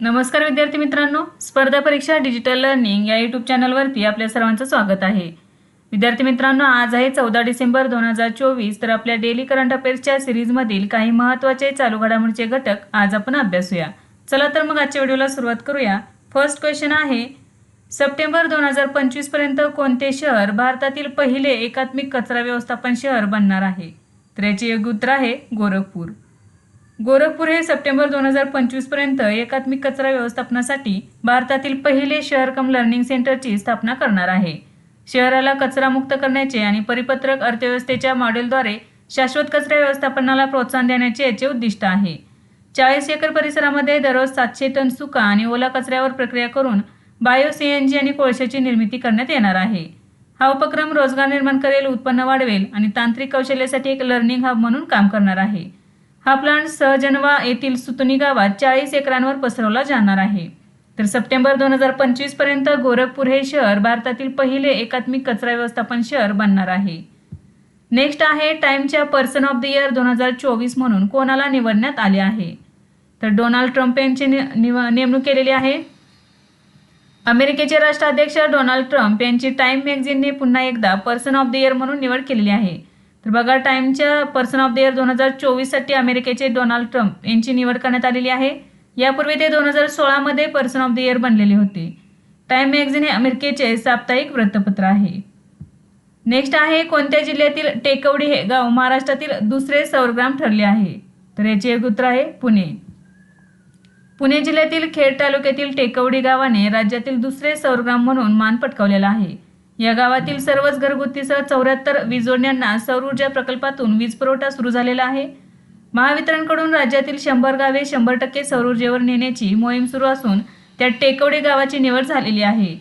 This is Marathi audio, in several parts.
नमस्कार विद्यार्थी मित्रांनो स्पर्धा परीक्षा डिजिटल लर्निंग या यूट्यूब चॅनलवरती आपल्या सर्वांचं स्वागत आहे. विद्यार्थी मित्रांनो आज आहे चौदा डिसेंबर दोन हजार चोवीस तर आपल्या डेली करंट अफेअर्सच्या सिरीजमधील काही महत्त्वाचे चालू घडामोडीचे घटक आज आपण अभ्यासूया. चला तर मग आजच्या व्हिडिओला सुरुवात करूया. फर्स्ट क्वेश्चन आहे सप्टेंबर दोन हजार पंचवीसपर्यंत कोणते शहर भारतातील पहिले एकात्मिक कचरा व्यवस्थापन शहर बनणार आहे? तर याचे योग्य उत्तर आहे गोरखपूर. गोरखपूर हे सप्टेंबर दोन हजार पंचवीसपर्यंत एकात्मिक कचरा व्यवस्थापनासाठी भारतातील पहिले शहर कम लर्निंग सेंटरची स्थापना करणार आहे. शहराला कचरामुक्त करण्याचे आणि परिपत्रक अर्थव्यवस्थेच्या मॉडेलद्वारे शाश्वत कचरा व्यवस्थापनाला प्रोत्साहन देण्याचे याचे उद्दिष्ट आहे. चाळीस एकर परिसरामध्ये दररोज सातशे टन सुका आणि ओला कचऱ्यावर प्रक्रिया करून बायो सी एन जी आणि कोळशाची निर्मिती करण्यात येणार आहे. हा उपक्रम रोजगार निर्माण करेल उत्पन्न वाढवेल आणि तांत्रिक कौशल्यासाठी एक लर्निंग हब म्हणून काम करणार आहे. हा प्लांट सहजनवा येथील सुतनी गावात चाळीस एकरांवर पसरवला जाणार आहे. तर सप्टेंबर दोन हजार पंचवीसपर्यंत गोरखपूर हे शहर भारतातील पहिले एकात्मिक कचरा व्यवस्थापन शहर बनणार आहे. नेक्स्ट आहे टाइमच्या पर्सन ऑफ द इयर दोन हजार चोवीस म्हणून कोणाला निवडण्यात आले आहे? तर डोनाल्ड ट्रम्प यांची नि- निव- नेमणूक केलेली आहे. अमेरिकेचे राष्ट्राध्यक्ष डोनाल्ड ट्रम्प यांची टाइम मॅगझिनने पुन्हा एकदा पर्सन ऑफ द इयर म्हणून निवड केलेली आहे. तर बघा टाइमच्या पर्सन ऑफ द इयर दोन हजार चोवीससाठी अमेरिकेचे डोनाल्ड ट्रम्प यांची निवड करण्यात आलेली आहे. यापूर्वी ते दोन हजार सोळामध्ये पर्सन ऑफ द इयर बनलेले होते. टाइम मॅगझिन हे अमेरिकेचे साप्ताहिक वृत्तपत्र आहे. नेक्स्ट आहे कोणत्या जिल्ह्यातील टेकवडी हे गाव महाराष्ट्रातील दुसरे सौरग्राम ठरले आहे? तर याचे एक उत्तर आहे पुणे. पुणे जिल्ह्यातील खेड तालुक्यातील टेकवडी गावाने राज्यातील दुसरे सौरग्राम म्हणून मान पटकावलेला आहे. या गावातील सर्वच घरगुतीसह चौऱ्याहत्तर वीज जोडण्यांना सौर ऊर्जा प्रकल्पातून वीज पुरवठा सुरू झालेला आहे. महावितरणकडून राज्यातील शंभर गावे शंभर टक्के सौर ऊर्जेवर नेण्याची मोहीम सुरू असून त्यात टेकवडे गावाची निवड झालेली आहे.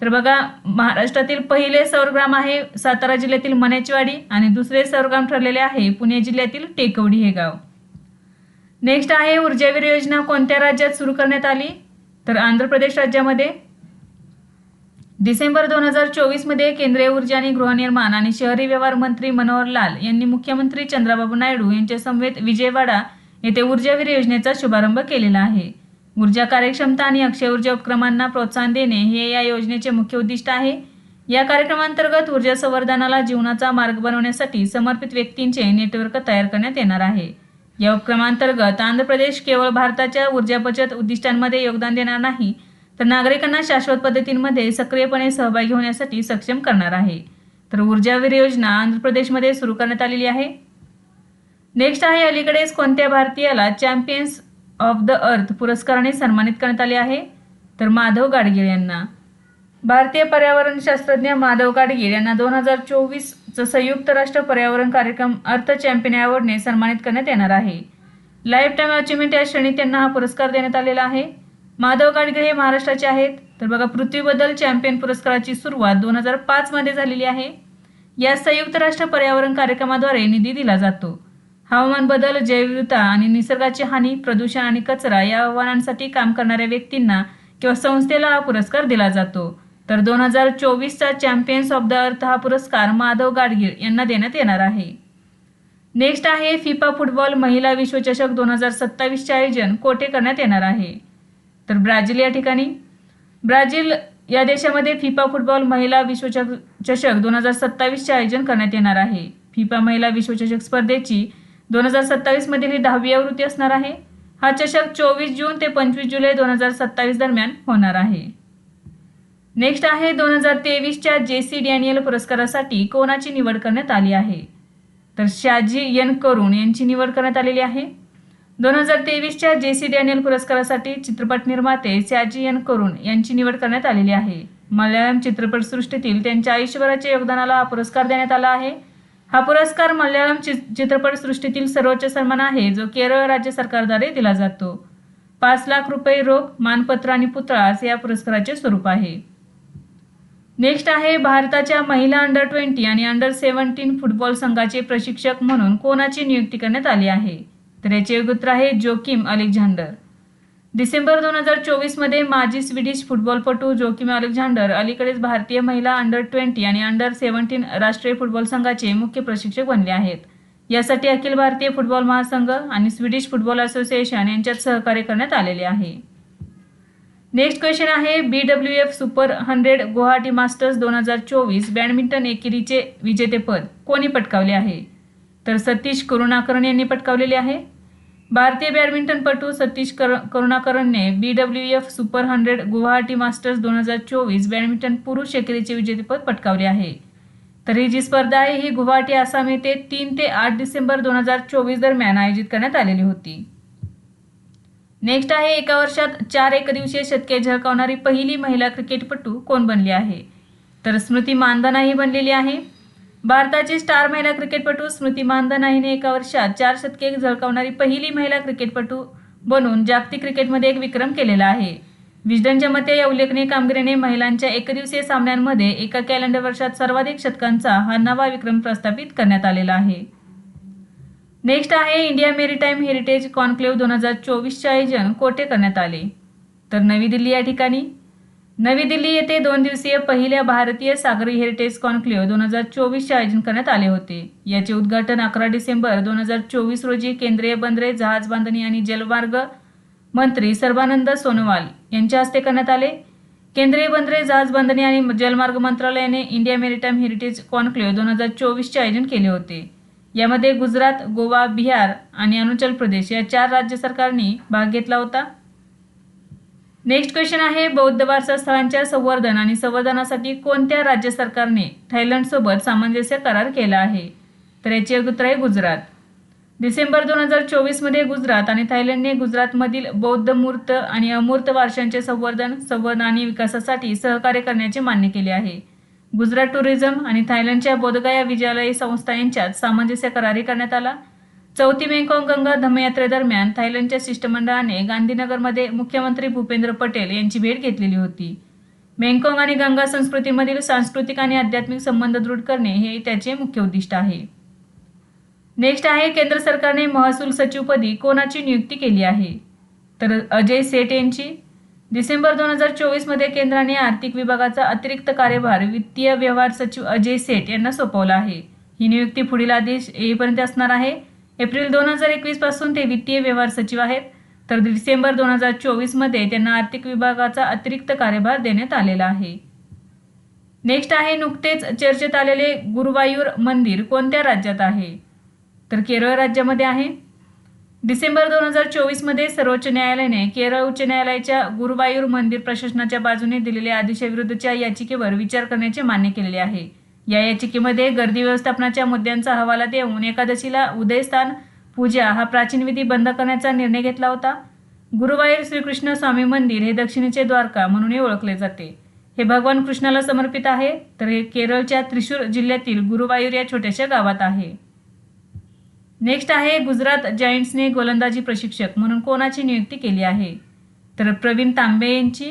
तर बघा महाराष्ट्रातील पहिले सौरग्राम आहे सातारा जिल्ह्यातील मनेचवाडी आणि दुसरे सौरग्राम ठरलेले आहे पुणे जिल्ह्यातील टेकवडी हे गाव. नेक्स्ट आहे ऊर्जावीर योजना कोणत्या राज्यात सुरू करण्यात आली? तर आंध्र प्रदेश राज्यामध्ये डिसेंबर दोन हजार चोवीसमध्ये केंद्रीय ऊर्जा आणि गृहनिर्माण आणि शहरी व्यवहार मंत्री मनोहर लाल यांनी मुख्यमंत्री चंद्राबाबू नायडू यांच्या समवेत विजयवाडा येथे ऊर्जावीर योजनेचा शुभारंभ केलेला आहे. ऊर्जा कार्यक्षमता आणि अक्षय ऊर्जा उपक्रमांना प्रोत्साहन देणे हे या योजनेचे मुख्य उद्दिष्ट आहे. या कार्यक्रमांतर्गत ऊर्जा संवर्धनाला जीवनाचा मार्ग बनवण्यासाठी समर्पित व्यक्तींचे नेटवर्क तयार करण्यात येणार आहे. या उपक्रमांतर्गत आंध्र प्रदेश केवळ भारताच्या ऊर्जा बचत उद्दिष्टांमध्ये योगदान देणार नाही तर नागरिकांना शाश्वत पद्धतींमध्ये सक्रियपणे सहभागी होण्यासाठी सक्षम करणार आहे. तर ऊर्जावीर योजना आंध्र प्रदेशमध्ये सुरू करण्यात आलेली आहे. नेक्स्ट आहे अलीकडेच कोणत्या भारतीयाला चॅम्पियन्स ऑफ द अर्थ पुरस्काराने सन्मानित करण्यात आले आहे? तर माधव गाडगीळ यांना. भारतीय पर्यावरण शास्त्रज्ञ माधव गाडगीळ यांना दोन हजार चोवीसचं संयुक्त राष्ट्र पर्यावरण कार्यक्रम अर्थ चॅम्पियन अवॉर्डने सन्मानित करण्यात येणार आहे. लाईफ टाईम अचिव्हमेंट या श्रेणीत त्यांना हा पुरस्कार देण्यात आलेला आहे. माधव गाडगीळ हे महाराष्ट्राचे आहेत. तर बघा पृथ्वीबद्दल चॅम्पियन पुरस्काराची सुरुवात दोन हजार पाचमध्ये झालेली आहे. या संयुक्त राष्ट्र पर्यावरण कार्यक्रमाद्वारे निधी दिला जातो. हवामान बदल जैवविविधता आणि निसर्गाची हानी प्रदूषण आणि कचरा या आव्हानांसाठी काम करणाऱ्या व्यक्तींना किंवा संस्थेला हा पुरस्कार दिला जातो. तर दोन हजार चोवीसचा चॅम्पियन्स ऑफ द अर्थ हा पुरस्कार माधव गाडगीळ यांना देण्यात येणार आहे. नेक्स्ट आहे फिफा फुटबॉल महिला विश्वचषक दोन हजार सत्तावीसचे आयोजन कोठे करण्यात येणार आहे? तर ब्राझील या ठिकाणी. ब्राझील या देशामध्ये फिफा फुटबॉल महिला विश्वचषक चषक दोन हजार सत्तावीसचे आयोजन करण्यात येणार आहे. फिफा महिला विश्वचषक स्पर्धेची दोन हजार सत्तावीसमधील ही दहावी आवृत्ती असणार आहे. हा चषक चोवीस जून ते पंचवीस जुलै दोन हजार सत्तावीस दरम्यान होणार आहे. नेक्स्ट आहे दोन हजार तेवीसच्या जे सी डॅनियल पुरस्कारासाठी कोणाची निवड करण्यात आली आहे? तर शाजी यन करुण यांची निवड करण्यात आलेली आहे. दोन हजार तेवीसच्या जे सी डॅनियल पुरस्कारासाठी चित्रपट निर्माते सॅजी एन करुण यांची निवड करण्यात आलेली आहे. मल्याळम चित्रपटसृष्टीतील त्यांच्या आयुष्यभराच्या योगदानाला हा पुरस्कार देण्यात आला आहे. हा पुरस्कार मल्याळम चि चित्रपटसृष्टीतील सर्वोच्च सन्मान आहे जो केरळ राज्य सरकारद्वारे दिला जातो. पाच लाख रुपये रोख मानपत्र आणि पुतळा असे या पुरस्काराचे स्वरूप आहे. नेक्स्ट आहे भारताच्या महिला अंडर ट्वेंटी आणि अंडर सेव्हन्टीन फुटबॉल संघाचे प्रशिक्षक म्हणून कोणाची नियुक्ती करण्यात आली आहे? तर याचे उत्तर आहे जोकिम अलेक्झांडर. डिसेंबर दोन हजार चोवीसमध्ये माजी स्वीडिश फुटबॉलपटू जोकिम अलेक्झांडर अलीकडेच भारतीय महिला अंडर ट्वेंटी आणि अंडर सेव्हन्टीन राष्ट्रीय फुटबॉल संघाचे मुख्य प्रशिक्षक बनले आहेत. यासाठी अखिल भारतीय फुटबॉल महासंघ आणि स्वीडिश फुटबॉल असोसिएशन यांच्यात सहकार्य करण्यात आलेले आहे. नेक्स्ट क्वेश्चन आहे B W F super hundred Guwahati masters दोन हजार चोवीस बॅडमिंटन एकेरीचे विजेतेपद कोणी पटकावले आहे? तर सतीश करुणाकरण यांनी पटकावलेले आहे. भारतीय बॅडमिंटनपटू सतीश कर करुणाकरणने B W F super hundred Guwahati masters दोन हजार चोवीस बॅडमिंटन पुरुष एकेरीचे विजेतेपद पटकावले आहे. तर ही जी स्पर्धा आहे ही गुवाहाटी आसाम येथे तीन ते आठ डिसेंबर दोन हजार चोवीस दरम्यान आयोजित करण्यात आलेली होती. नेक्स्ट आहे एका वर्षात चार एकदिवसीय शतके झळकावणारी पहिली महिला क्रिकेटपटू कोण बनली आहे? तर स्मृती मानधना ही बनलेली आहे. भारताची स्टार महिला क्रिकेटपटू स्मृती मानधना हिने एका वर्षात चार शतके झळकावणारी पहिली महिला क्रिकेटपटू बनून जागतिक क्रिकेटमध्ये एक विक्रम केलेला आहे. विजडनच्या मते या उल्लेखनीय कामगिरीने महिलांच्या एकदिवसीय सामन्यांमध्ये एका कॅलेंडर वर्षात सर्वाधिक शतकांचा हा नवा विक्रम प्रस्थापित करण्यात आलेला आहे. नेक्स्ट आहे इंडिया मेरीटाईम हेरिटेज कॉन्क्लेव्ह दोन हजार चोवीसचे आयोजन कोठे करण्यात आले? तर नवी दिल्ली या ठिकाणी नवी दिल्ली येथे दोन दिवसीय पहिल्या भारतीय सागरी हेरिटेज कॉन्क्लेव्ह दोन हजार चोवीसचे आयोजन करण्यात आले होते. याचे उद्घाटन अकरा डिसेंबर दोन हजार चोवीस रोजी केंद्रीय बंदरे जहाज बांधणी आणि जलमार्ग मंत्री सर्बानंद सोनोवाल यांच्या हस्ते करण्यात आले. केंद्रीय बंदरे जहाज बांधणी आणि जलमार्ग मंत्रालयाने इंडिया मेरीटाईम हेरिटेज कॉन्क्लेव्ह दोन हजार चोवीसचे आयोजन केले होते. यामध्ये गुजरात गोवा बिहार आणि अरुणाचल प्रदेश या चार राज्य सरकारनी भाग घेतला होता. नेक्स्ट क्वेश्चन आहे बौद्ध वारसा स्थळांच्या संवर्धन आणि संवर्धनासाठी कोणत्या राज्य सरकारने थायलंडसोबत सामंजस्य करार केला आहे? तर याचे उत्तर आहे गुजरात. डिसेंबर दोन हजार चोवीसमध्ये गुजरात आणि थायलंडने गुजरातमधील बौद्ध मूर्त आणि अमूर्त वारशांचे संवर्धन संवर्धन आणि विकासासाठी सहकार्य करण्याचे मान्य केले आहे. गुजरात टुरिझम आणि थायलंडच्या बोधगया विद्यालय संस्था यांच्यात सामंजस्य करारही करण्यात आला. चौथी मेंकॉंग गंगा धम्मयात्रेदरम्यान थायलंडच्या शिष्टमंडळाने गांधीनगरमध्ये मुख्यमंत्री भूपेंद्र पटेल यांची भेट घेतलेली होती. मेंकॉंग आणि गंगा संस्कृतीमधील सांस्कृतिक आणि आध्यात्मिक संबंध दृढ करणे हे त्याचे मुख्य उद्दिष्ट आहे. नेक्स्ट आहे केंद्र सरकारने महसूल सचिवपदी कोणाची नियुक्ती केली आहे? तर अजय सेठ यांची. डिसेंबर दोन हजार चोवीसमध्ये केंद्राने आर्थिक विभागाचा अतिरिक्त कार्यभार वित्तीय व्यवहार सचिव अजय सेठ यांना सोपवला आहे. ही नियुक्ती पुढील आदेश येईपर्यंत असणार आहे. एप्रिल दोन हजार एकवीसपासून ते वित्तीय व्यवहार सचिव आहेत. तर डिसेंबर दोन हजार चोवीसमध्ये त्यांना आर्थिक विभागाचा अतिरिक्त कार्यभार देण्यात आलेला आहे. नेक्स्ट आहे नुकतेच चर्चेत आलेले गुरुवायूर मंदिर कोणत्या राज्यात आहे? तर केरळ राज्यामध्ये आहे. डिसेंबर दोन हजार चोवीसमध्ये सर्वोच्च न्यायालयाने केरळ उच्च न्यायालयाच्या गुरुवायूर मंदिर प्रशासनाच्या बाजूने दिलेल्या आदेशाविरुद्धच्या याचिकेवर विचार करण्याचे मान्य केलेले आहे. या याचिकेमध्ये गर्दी व्यवस्थापनाच्या मुद्द्यांचा हवाला देऊन एकादशीला उदयस्थान पूजा हा प्राचीन विधी बंद करण्याचा निर्णय घेतला होता. गुरुवायूर श्रीकृष्ण स्वामी मंदिर हे दक्षिणेचे द्वारका म्हणूनही ओळखले जाते. हे भगवान कृष्णाला समर्पित आहे तर हे केरळच्या त्रिशूर जिल्ह्यातील गुरुवायूर या छोट्याशा गावात आहे. नेक्स्ट आहे गुजरात जायंट्सने गोलंदाजी प्रशिक्षक म्हणून कोणाची नियुक्ती केली आहे? तर प्रवीण तांबे यांची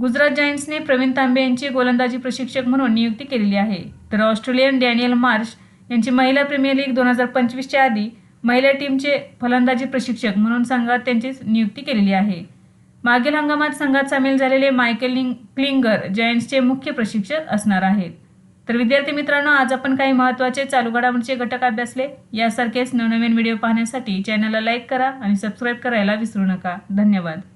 गुजरात जायंट्सने प्रवीण तांबे यांची गोलंदाजी प्रशिक्षक म्हणून नियुक्ती केलेली आहे. तर ऑस्ट्रेलियन डॅनियल मार्श यांची महिला प्रीमियर लीग दोन हजार पंचवीसच्या आधी महिला टीमचे फलंदाजी प्रशिक्षक म्हणून संघात त्यांची नियुक्ती केलेली आहे. मागील हंगामात संघात सामील झालेले मायकेल क्लिंगर जायंट्सचे मुख्य प्रशिक्षक असणार आहेत. तर विद्यार्थी मित्रांनो आज आपण काही महत्त्वाचे चालू घडामोडीचे घटक अभ्यासले. यासारखेच नवनवीन व्हिडिओ पाहण्यासाठी चॅनलला लाईक करा आणि सबस्क्राईब करायला विसरू नका. धन्यवाद.